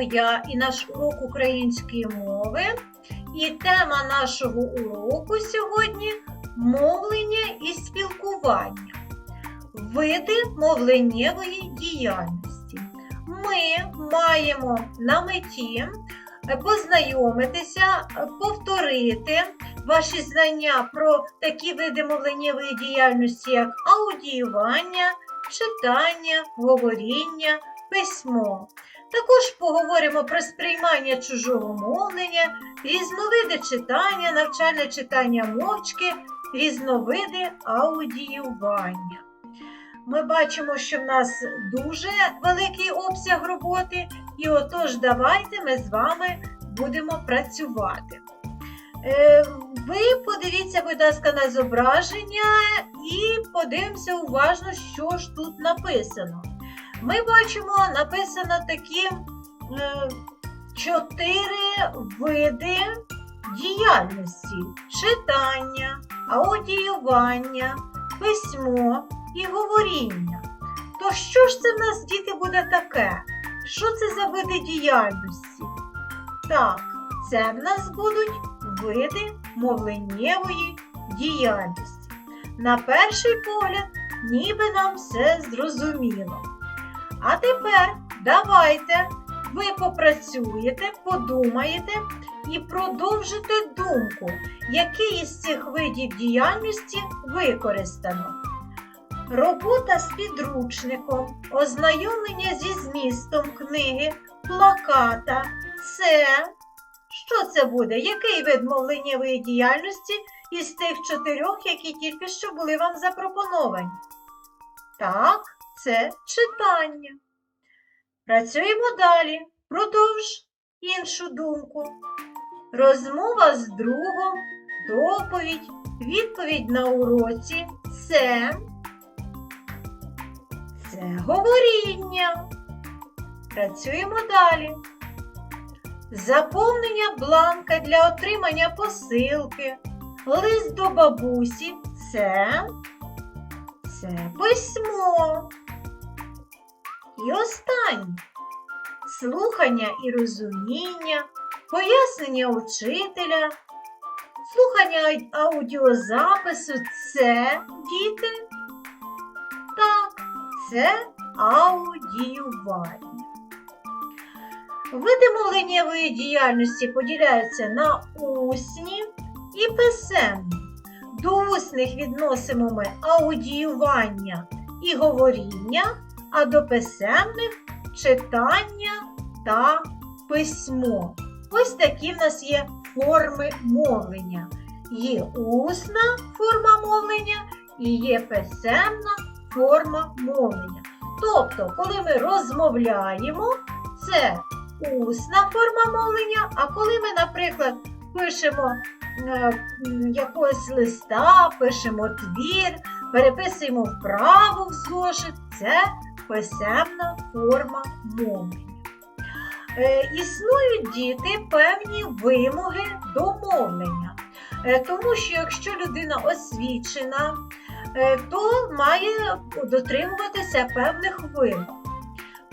я і наш урок української мови. І тема нашого уроку сьогодні мовлення і спілкування. Види мовленнєвої діяльності. Ми маємо на меті познайомитися, повторити ваші знання про такі види мовленнєвої діяльності, як аудіювання, читання, говоріння, письмо. Також поговоримо про сприймання чужого мовлення, різновиди читання, навчальне читання мовчки, різновиди аудіювання. Ми бачимо, що в нас дуже великий обсяг роботи, і отож давайте ми з вами будемо працювати. Е, Ви подивіться, будь ласка, на зображення і подивимося уважно, що ж тут написано. Ми бачимо, написано такі е, чотири види діяльності: читання, аудіювання, письмо і говоріння. То що ж це в нас, діти, буде таке? Що це за види діяльності? Так, це в нас будуть види мовленнєвої діяльності. На перший погляд, ніби нам все зрозуміло. А тепер давайте ви попрацюєте, подумаєте і продовжите думку, який із цих видів діяльності використано. Робота з підручником, ознайомлення зі змістом книги, плаката це. Що це буде? Який вид мовленнєвої діяльності із тих чотирьох, які тільки що були вам запропоновані? Так, це читання. Працюємо далі. Продовж іншу думку. Розмова з другом, доповідь, відповідь на уроці це. Це говоріння. Працюємо далі. Заповнення бланка для отримання посилки, лист до бабусі це, це письмо. І останнє слухання і розуміння, пояснення учителя, слухання аудіозапису це діти. Так, це аудіювання. Види мовленнєвої діяльності поділяються на усні і писемні. До усних відносимо ми аудіювання і говоріння, а до писемних читання та письмо. Ось такі в нас є форми мовлення. Є усна форма мовлення і є писемна форма мовлення. Тобто, коли ми розмовляємо, це усна форма мовлення, а коли ми, наприклад, пишемо е, якогось листа, пишемо твір, переписуємо вправу в зошит, це писемна форма мовлення. Е, існують діти певні вимоги до мовлення, Е, тому що якщо людина освічена, е, то має дотримуватися певних вимог.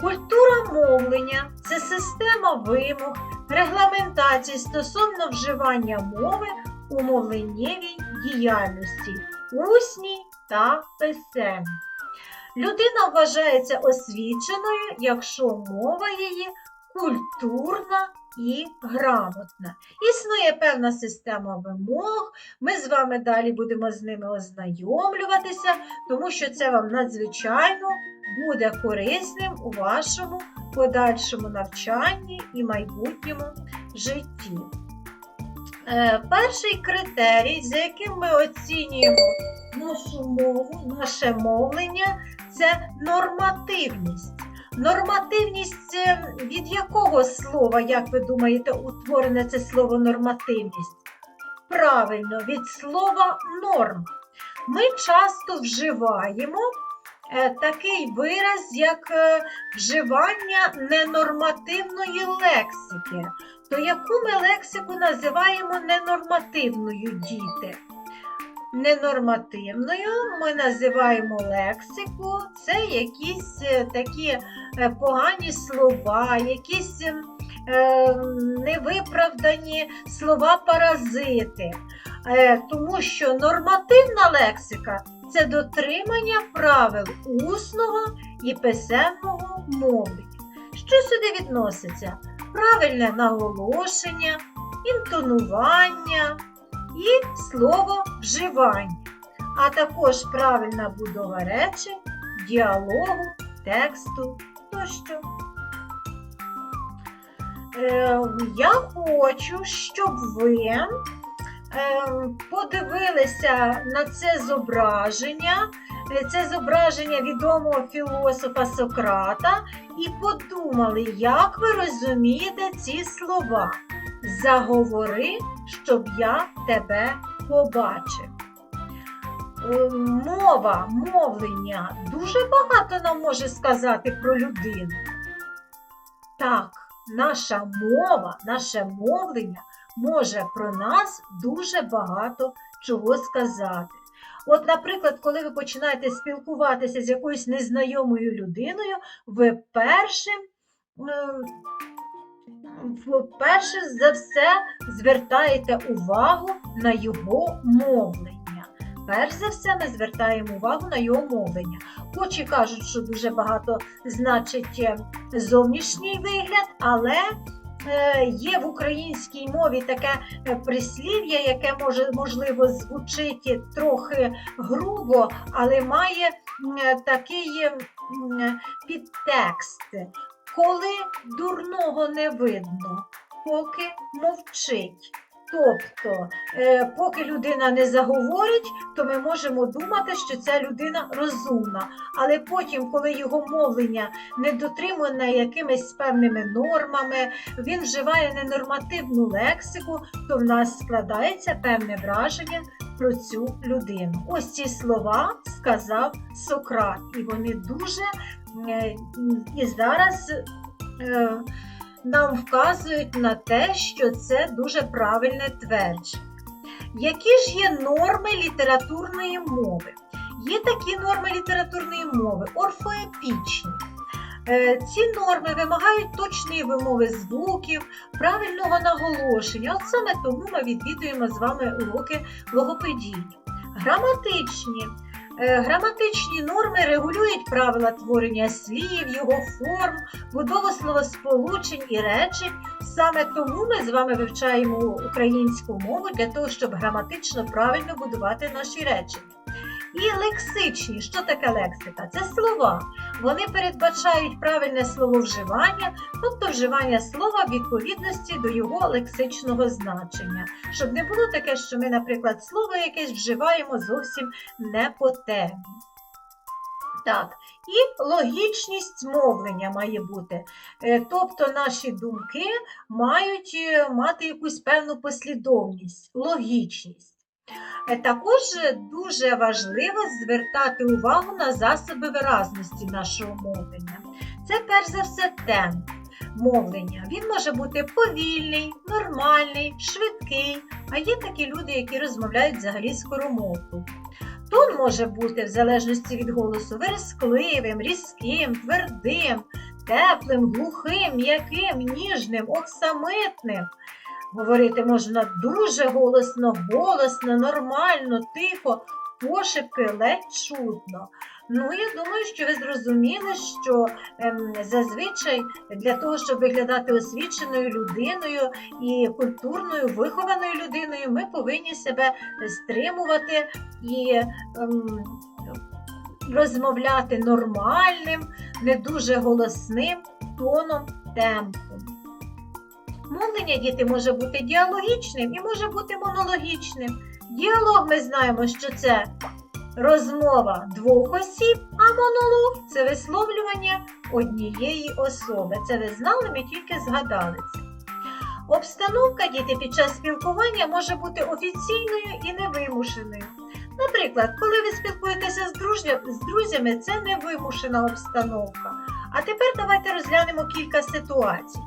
Культура мовлення це система вимог, регламентацій стосовно вживання мови у мовленнєвій діяльності, усній та писемній. Людина вважається освіченою, якщо мова її культурна і грамотна. Існує певна система вимог. Ми з вами далі будемо з ними ознайомлюватися, тому що це вам надзвичайно буде корисним у вашому подальшому навчанні і майбутньому житті. Е, перший критерій, за яким ми оцінюємо нашу мову, наше мовлення, це нормативність. Нормативність е, від якого слова, як ви думаєте, утворене це слово нормативність? Правильно, від слова норм. Ми часто вживаємо е, такий вираз, як е, вживання ненормативної лексики. То яку ми лексику називаємо ненормативною діти? Ненормативною ми називаємо лексику, це якісь е, такі е, погані слова, якісь е, невиправдані слова-паразити. Е, тому що нормативна лексика це дотримання правил усного і писемного мовлення. Що сюди відноситься? Правильне наголошення, інтонування і слово вживання, а також правильна будова речень, діалогу, тексту тощо. Е, Я хочу, щоб ви е, подивилися на це зображення, е, це зображення відомого філософа Сократа, і подумали, як ви розумієте ці слова. Заговори, щоб я тебе побачив. Е, Мова, мовлення дуже багато нам може сказати про людину. Так, наша мова, наше мовлення може про нас дуже багато чого сказати. От, наприклад, коли ви починаєте спілкуватися з якоюсь незнайомою людиною, ви першим, е, перше за все звертаєте увагу на його мовлення. Перш за все, ми звертаємо увагу на його мовлення. Хоч і кажуть, що дуже багато значить е, зовнішній вигляд, але е, є в українській мові таке е, прислів'я, яке може можливо звучить трохи грубо, але має такий підтекст. Коли дурного не видно, поки мовчить. Тобто, е, поки людина не заговорить, то ми можемо думати, що ця людина розумна. Але потім, коли його мовлення не дотримане якимись певними нормами, він вживає ненормативну лексику, то в нас складається певне враження про цю людину. Ось ці слова сказав Сократ, і вони дуже е, і зараз. е, нам вказують на те, що це дуже правильне твердження. Які ж є норми літературної мови? Є такі норми літературної мови, орфоепічні. Е, Ці норми вимагають точної вимови звуків, правильного наголошення. От саме тому ми відвідуємо з вами уроки логопедії. Граматичні. Е, Граматичні норми регулюють правила творення слів, його форм, будову словосполучень і речень. Саме тому ми з вами вивчаємо українську мову для того, щоб граматично правильно будувати наші речення. І лексичні, що таке лексика? Це слова. Вони передбачають правильне слововживання, тобто вживання слова в відповідності до його лексичного значення, щоб не було таке, що ми, наприклад, слово якесь вживаємо зовсім не по темі. Так, і логічність мовлення має бути. Е, Тобто наші думки мають е, мати якусь певну послідовність, логічність. Також дуже важливо звертати увагу на засоби виразності нашого мовлення. Це перш за все темп мовлення. Він може бути повільний, нормальний, швидкий, а є такі люди, які розмовляють взагалі скоромовку. Тон може бути в залежності від голосу верескливим, різким, твердим, теплим, глухим, м'яким, ніжним, оксамитним. Говорити можна дуже голосно, голосно, нормально, тихо, пошепки ледь чутно. Ну, я думаю, що ви зрозуміли, що ем, зазвичай для того, щоб виглядати освіченою людиною і культурною, вихованою людиною, ми повинні себе стримувати і ем, розмовляти нормальним, не дуже голосним тоном темпом. Мовлення діти може бути діалогічним і може бути монологічним. Діалог ми знаємо, що це розмова двох осіб, а монолог це висловлювання однієї особи. Це ви знали, ми тільки згадали це. Обстановка діти під час спілкування може бути офіційною і невимушеною. Наприклад, коли ви спілкуєтеся з, друзя- з друзями, це невимушена обстановка. А тепер давайте розглянемо кілька ситуацій.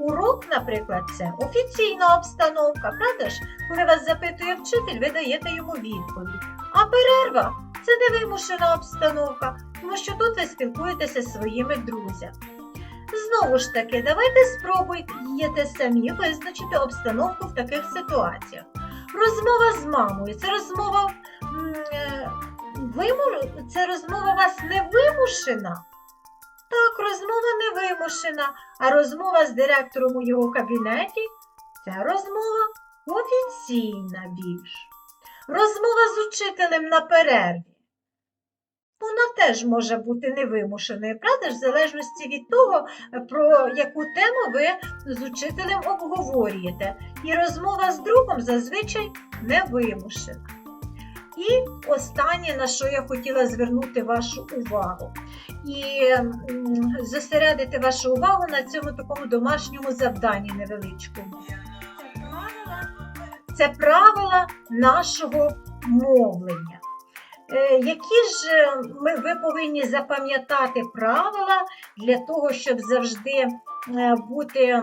Урок, наприклад, це офіційна обстановка, правда ж? Коли вас запитує вчитель, ви даєте йому відповідь. А перерва це невимушена обстановка, тому що тут ви спілкуєтеся зі своїми друзями. Знову ж таки, давайте спробуйте самі визначити обстановку в таких ситуаціях. Розмова з мамою це розмова е, це розмова вас не вимушена. Так, розмова не вимушена, а розмова з директором у його кабінеті це розмова офіційна більш. Розмова з учителем на перерві. Вона теж може бути невимушеною, правда ж, в залежності від того, про яку тему ви з учителем обговорюєте. І розмова з другом зазвичай невимушена. І останнє, на що я хотіла звернути вашу увагу, і зосередити вашу увагу на цьому такому домашньому завданні невеличкому. Це правила нашого мовлення. Е, Які ж е, ми, ви повинні запам'ятати правила для того, щоб завжди е, бути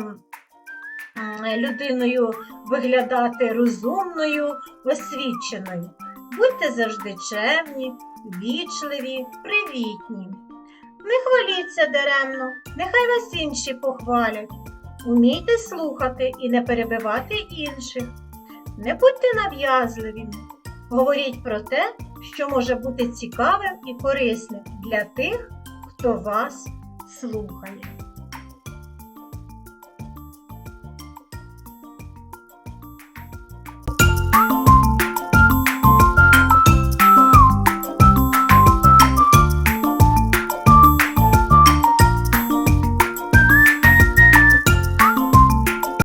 людиною, виглядати розумною, освіченою? Будьте завжди чемні, вічливі, привітні. Не хваліться даремно, нехай вас інші похвалять. Умійте слухати і не перебивати інших. Не будьте нав'язливими. Говоріть про те, що може бути цікавим і корисним для тих, хто вас слухає.